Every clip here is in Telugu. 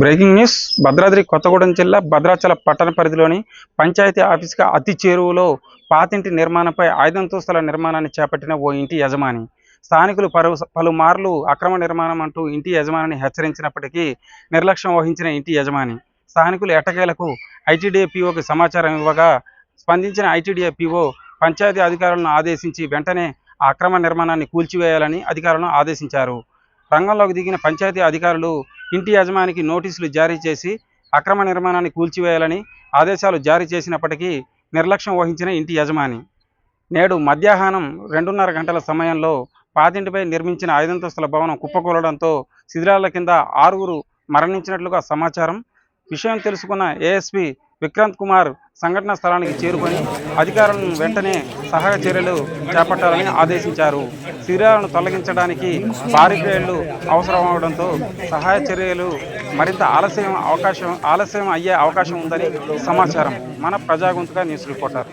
Breaking news. భద్రాద్రి కొత్తగూడెం జిల్లా భద్రాచల పట్టణ పరిధిలోని పంచాయతీ ఆఫీస్గా అతి చేరువలో పాతింటి నిర్మాణంపై ఐదంతస్తుల నిర్మాణాన్ని చేపట్టిన ఓ ఇంటి యజమాని. స్థానికులు పలు పలుమార్లు అక్రమ నిర్మాణం అంటూ ఇంటి యజమానిని హెచ్చరించినప్పటికీ నిర్లక్ష్యం వహించిన ఇంటి యజమాని. స్థానికులు ఎట్టకేలకు ఐటీడీఏపీఓకి సమాచారం ఇవ్వగా స్పందించిన ఐటీడీఏపీఓ పంచాయతీ అధికారులను ఆదేశించి వెంటనే అక్రమ నిర్మాణాన్ని కూల్చివేయాలని అధికారులను ఆదేశించారు. రంగంలోకి దిగిన పంచాయతీ అధికారులు ఇంటి యజమానికి నోటీసులు జారీ చేసి అక్రమ నిర్మాణాన్ని కూల్చివేయాలని ఆదేశాలు జారీ చేసినప్పటికీ నిర్లక్ష్యం వహించిన ఇంటి యజమాని. నేడు మధ్యాహ్నం రెండున్నర గంటల సమయంలో పాతింటిపై నిర్మించిన ఐదంతస్తుల భవనం కుప్పకూలడంతో శిథిలాల కింద ఆరుగురు మరణించినట్లుగా సమాచారం. విషయం తెలుసుకున్న ఏఎస్పీ విక్రాంత్ కుమార్ సంఘటన స్థలానికి చేరుకొని అధికారులను వెంటనే సహాయ చర్యలు చేపట్టాలని ఆదేశించారు. శిథిలాలను తొలగించడానికి భారీ అవసరం అవడంతో సహాయ చర్యలు మరింత ఆలస్యం అవకాశం ఆలస్యం అయ్యే అవకాశం ఉందని సమాచారం. మన ప్రజాగొంతుగా న్యూస్ రిపోర్టర్.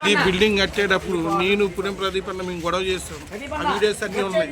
ఈ బిల్డింగ్ కట్టేటప్పుడు నేను పుణ్యం ప్రదీప్ అన్న మేము గొడవ చేస్తాం. వీడియోస్ అన్నీ ఉన్నాయి.